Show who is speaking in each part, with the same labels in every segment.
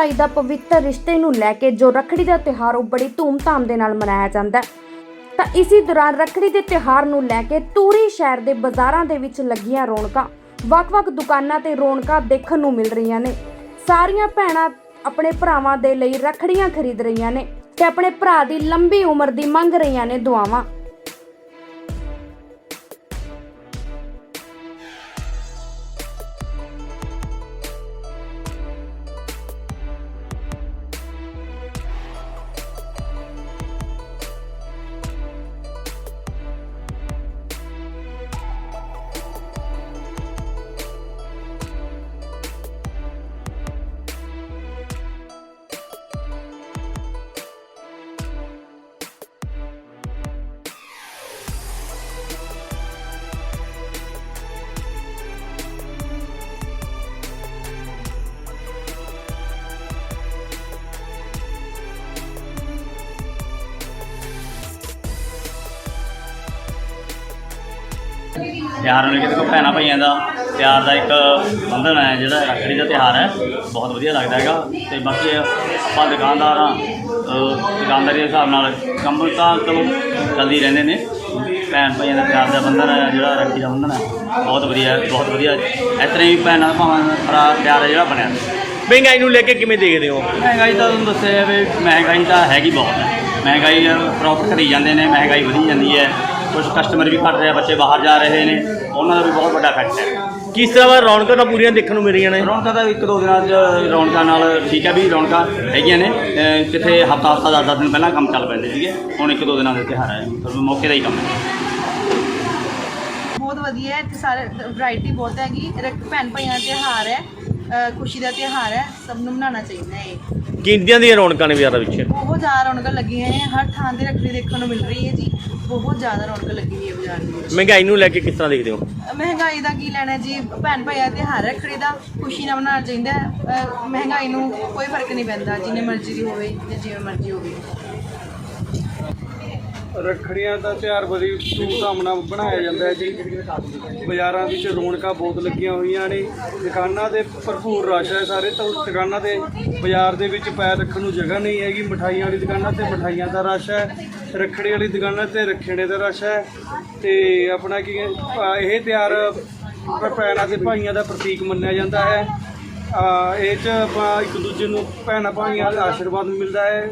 Speaker 1: ਭਾਈ ਦਾ ਪਵਿੱਤਰ ਰਿਸ਼ਤੇ ਨੂੰ ਲੈ ਕੇ ਜੋ ਰੱਖੜੀ ਦਾ ਤਿਉਹਾਰ ਉਹ ਬੜੀ ਧੂਮ-ਧਾਮ ਦੇ ਨਾਲ ਮਨਾਇਆ ਜਾਂਦਾ ਹੈ। ਤਾਂ ਇਸੇ ਦੌਰਾਨ ਰੱਖੜੀ ਦੇ ਤਿਉਹਾਰ ਨੂੰ ਲੈ ਕੇ ਤੂਰੀ ਸ਼ਹਿਰ ਦੇ ਬਾਜ਼ਾਰਾਂ ਦੇ ਵਿੱਚ ਲੱਗੀਆਂ ਰੌਣਕਾਂ, ਵੱਖ-ਵੱਖ ਦੁਕਾਨਾਂ ਤੇ ਰੌਣਕਾਂ ਦੇਖਣ ਨੂੰ ਮਿਲ ਰਹੀਆਂ ਨੇ। ਸਾਰੀਆਂ ਭੈਣਾਂ ਆਪਣੇ ਭਰਾਵਾਂ ਦੇ ਲਈ ਰੱਖੜੀਆਂ ਖਰੀਦ ਰਹੀਆਂ ਨੇ ਤੇ ਆਪਣੇ ਭਰਾ ਦੀ ਲੰਬੀ ਉਮਰ ਦੀ ਮੰਗ ਰਹੀਆਂ ਨੇ ਦੁਆਵਾਂ।
Speaker 2: ਤਿਉਹਾਰ ਨੂੰ ਦੇਖੋ ਭੈਣਾਂ ਭਾਈਆਂ ਦਾ ਪਿਆਰ ਦਾ ਇੱਕ ਬੰਧਨ ਹੈ ਜਿਹੜਾ ਰੱਖੜੀ ਦਾ ਤਿਉਹਾਰ ਹੈ। ਬਹੁਤ ਵਧੀਆ ਲੱਗਦਾ ਹੈਗਾ। ਤੇ ਬਾਕੀ ਆਪਾਂ ਦੁਕਾਨਦਾਰ ਦੁਕਾਨਦਾਰੀ ਦੇ ਹਿਸਾਬ ਨਾਲ ਕੰਮ ਤਾਂ ਚਲੋ ਚੱਲਦੀ ਰਹਿੰਦੇ ਨੇ। ਭੈਣ ਭਾਈਆਂ ਦਾ ਪਿਆਰ ਦਾ ਬੰਧਨ ਹੈ ਜਿਹੜਾ ਰੱਖੜੀ ਦਾ ਬੰਧਨ ਹੈ। ਬਹੁਤ ਵਧੀਆ ਬਹੁਤ ਵਧੀਆ। ਇਸ ਤਰ੍ਹਾਂ ਹੀ ਭੈਣਾਂ ਭਾਵਾਂ ਦਾ ਪਿਆਰ ਹੈ ਜਿਹੜਾ ਬਣਿਆ।
Speaker 3: ਮਹਿੰਗਾਈ ਨੂੰ ਲੈ ਕੇ ਕਿਵੇਂ ਦੇਖਦੇ ਹੋ?
Speaker 2: ਮਹਿੰਗਾਈ ਤਾਂ ਤੁਹਾਨੂੰ ਦੱਸਿਆ ਵੀ ਮਹਿੰਗਾਈ ਤਾਂ ਹੈਗੀ ਬਹੁਤ। ਹੈ ਮਹਿੰਗਾਈ ਪ੍ਰੋਫਿਟ ਕਰੀ ਜਾਂਦੇ ਨੇ ਮਹਿੰਗਾਈ ਵਧੀ ਜਾਂਦੀ ਹੈ। ਕੁਝ ਕਸਟਮਰ ਵੀ ਘਟ ਰਹੇ ਬੱਚੇ ਬਾਹਰ ਜਾ ਰਹੇ ਨੇ। ਉਹਨਾਂ ਦਾ ਵੀ ਬਹੁਤ ਵੱਡਾ ਇਫੈਕਟ ਹੈ।
Speaker 3: ਕਿਸ ਤਰ੍ਹਾਂ ਦਾ ਰੌਣਕਾਂ ਤਾਂ ਪੂਰੀਆਂ ਦੇਖਣ ਨੂੰ ਮਿਲ ਰਹੀਆਂ ਨੇ?
Speaker 2: ਰੌਣਕਾਂ ਤਾਂ ਇੱਕ ਦੋ ਦਿਨਾਂ 'ਚ ਰੌਣਕਾਂ ਨਾਲ ਠੀਕ ਹੈ ਵੀ ਰੌਣਕਾਂ ਹੈਗੀਆਂ ਨੇ। ਅਹ ਕਿਤੇ ਹਫਤਾ ਹਫਤਾ ਦਸ ਦਸ ਦਿਨ ਪਹਿਲਾਂ ਕੰਮ ਚੱਲ ਪੈਂਦੇ ਸੀਗੇ ਹੁਣ ਇੱਕ ਦੋ ਦਿਨਾਂ ਦੇ ਤਿਉਹਾਰ ਹੈ ਤੁਹਾਨੂੰ ਮੌਕੇ ਦਾ ਹੀ ਕੰਮ ਹੈ।
Speaker 4: ਬਹੁਤ ਵਧੀਆ ਹੈ ਇੱਥੇ ਸਾਰੇ ਵੈਰਾਈਟੀ ਬਹੁਤ ਹੈਗੀ। ਰੱਖ- ਭੈਣ ਭਾਈਆਂ ਦਾ ਤਿਉਹਾਰ ਹੈ। ਅ, ਖੁਸ਼ੀ ਦਾ ਤਿਉਹਾਰ ਹੈ ਸਭ ਨੂੰ ਮਨਾਉਣਾ ਚਾਹੀਦਾ ਹੈ। ਇਹ।
Speaker 3: ਦੀਆਂ ਰੌਣਕਾਂ ਨੇ ਬਾਜ਼ਾਰਾਂ ਵਿੱਚ?
Speaker 4: ਬਹੁਤ ਜ਼ਿਆਦਾ ਰੌਣਕਾਂ ਲੱਗੀਆਂ ਹੈ ਹਰ ਥਾਂ ਤੇ ਰੱਖੜੀ ਦੇਖਣ ਨੂੰ ਮਿਲ ਰਹੀ ਹੈ ਜੀ। ਬਹੁਤ ਜ਼ਿਆਦਾ ਰੌਣਕ ਲੱਗੀ ਹੋਈ ਹੈ ਬਾਜ਼ਾਰ ਦੇ ਵਿੱਚ।
Speaker 3: ਮਹਿੰਗਾਈ ਨੂੰ ਲੈ ਕੇ ਕਿਸ ਤਰ੍ਹਾਂ ਦੇਖਦੇ ਹੋ?
Speaker 4: ਮਹਿੰਗਾਈ ਦਾ ਕੀ ਲੈਣਾ ਜੀ? ਭੈਣ ਭਾਈਆਂ ਦਾ ਤਿਉਹਾਰ ਹੈ ਰੱਖੜੀ ਦਾ। ਖੁਸ਼ੀ ਨਾਲ ਮਨਾਉਣਾ ਚਾਹੀਦਾ ਹੈ। ਅ, ਮਹਿੰਗਾਈ ਨੂੰ ਕੋਈ ਫ਼ਰਕ ਨਹੀਂ ਪੈਂਦਾ ਜਿੰਨੇ ਮਰਜ਼ੀ ਦੀ ਹੋਵੇ ਜਾਂ ਜਿਵੇਂ ਮਰਜ਼ੀ ਹੋਵੇ।
Speaker 5: ਰੱਖੜੀਆਂ ਦਾ ਤਿਉਹਾਰ ਬੜੀ ਧੂਮਧਾਮ ਨਾਲ ਬਣਾਇਆ ਜਾਂਦਾ ਹੈ ਜੀ। ਬਾਜ਼ਾਰਾਂ ਵਿੱਚ ਰੌਣਕਾਂ ਬਹੁਤ ਲੱਗੀਆਂ ਹੋਈਆਂ ਨੇ। ਦੁਕਾਨਾਂ ਤੇ ਭਰਪੂਰ ਰਸ਼ ਹੈ ਸਾਰੇ, ਤਾਂ ਦੁਕਾਨਾਂ ਤੇ ਬਾਜ਼ਾਰ ਦੇ ਵਿੱਚ ਪੈਰ ਰੱਖਣ ਨੂੰ ਜਗ੍ਹਾ ਨਹੀਂ ਹੈਗੀ। ਮਠਾਈਆਂ ਵਾਲੀ ਦੁਕਾਨਾਂ ਤੇ ਮਠਾਈਆਂ ਦਾ ਰਸ਼ ਹੈ। ਰੱਖੜੀ ਵਾਲੀ ਦੁਕਾਨਾਂ ਤੇ ਰੱਖੜੇ ਦਾ ਰਸ਼ ਹੈ। ਤੇ ਆਪਣਾ ਕੀ ਇਹ ਤਿਉਹਾਰ ਭੈਣਾਂ ਤੇ ਭਾਈਆਂ ਦਾ ਪ੍ਰਤੀਕ ਮੰਨਿਆ ਜਾਂਦਾ ਹੈ। ਇਹ ਚ ਆਪਾਂ ਇੱਕ ਦੂਜੇ ਨੂੰ ਭੈਣਾਂ ਭਾਈਆਂ ਦਾ ਆਸ਼ੀਰਵਾਦ ਮਿਲਦਾ ਹੈ।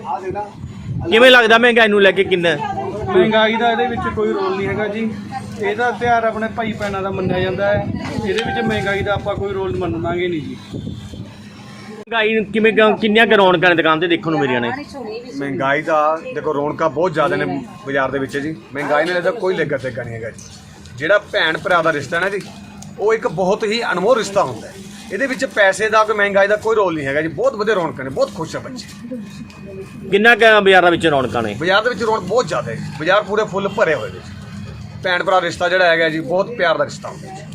Speaker 3: ਕਿਵੇਂ ਲੱਗਦਾ ਮਹਿੰਗਾਈ ਨੂੰ ਲੈ ਕੇ ਕਿੰਨਾ?
Speaker 5: ਮਹਿੰਗਾਈ ਦਾ ਇਹਦੇ ਵਿੱਚ ਕੋਈ ਰੋਲ ਨਹੀਂ ਹੈਗਾ ਜੀ। ਇਹਦਾ ਤਿਉਹਾਰ ਆਪਣੇ ਭਾਈ ਭੈਣਾਂ ਦਾ ਮੰਨਿਆ ਜਾਂਦਾ ਹੈ। ਇਹਦੇ ਵਿੱਚ ਮਹਿੰਗਾਈ ਦਾ ਆਪਾਂ ਕੋਈ ਰੋਲ ਮੰਨਾਂਗੇ ਨਹੀਂ ਜੀ।
Speaker 3: ਮਹਿੰਗਾਈ ਕਿਵੇਂ ਕਿੰਨੀਆਂ ਕੁ ਰੌਣਕਾਂ ਨੇ ਦੁਕਾਨ ਤੇ ਦੇਖਣ ਨੂੰ ਮਿਲ ਰਹੀਆਂ ਨੇ?
Speaker 6: ਮਹਿੰਗਾਈ ਦਾ ਦੇਖੋ ਰੌਣਕਾਂ ਬਹੁਤ ਜ਼ਿਆਦਾ ਨੇ ਬਾਜ਼ਾਰ ਦੇ ਵਿੱਚ ਜੀ। ਮਹਿੰਗਾਈ ਨਾਲ ਇਹਦਾ ਕੋਈ ਲੈਗਾ ਦੇਗਾ ਨਹੀਂ ਹੈਗਾ ਜੀ। ਜਿਹੜਾ ਭੈਣ ਭਰਾ ਦਾ ਰਿਸ਼ਤਾ ਨਾ ਜੀ ਉਹ ਇੱਕ ਬਹੁਤ ਹੀ ਅਨਮੋਲ ਰਿਸ਼ਤਾ ਹੁੰਦਾ ਹੈ। ਇਹਦੇ ਵਿੱਚ ਪੈਸੇ ਦਾ ਕੋਈ ਮਹਿੰਗਾਈ ਦਾ ਕੋਈ ਰੋਲ ਨਹੀਂ ਹੈਗਾ ਜੀ। ਬਹੁਤ ਵਧੀਆ ਰੌਣਕਾਂ ਨੇ ਬਹੁਤ ਖੁਸ਼ ਆ ਬੱਚੇ।
Speaker 3: ਕਿੰਨਾ ਕੁ ਬਾਜ਼ਾਰਾਂ ਵਿੱਚ ਰੌਣਕਾਂ ਨੇ?
Speaker 6: ਬਾਜ਼ਾਰ ਦੇ ਵਿੱਚ ਰੌਣਕ ਬਹੁਤ ਜ਼ਿਆਦਾ ਹੈ ਜੀ। ਬਾਜ਼ਾਰ ਪੂਰੇ ਫੁੱਲ ਭਰੇ ਹੋਏ ਨੇ ਜੀ। ਭੈਣ ਭਰਾ ਰਿਸ਼ਤਾ ਜਿਹੜਾ ਹੈਗਾ ਜੀ ਬਹੁਤ ਪਿਆਰ ਦਾ ਰਿਸ਼ਤਾ ਹੁੰਦਾ ਜੀ।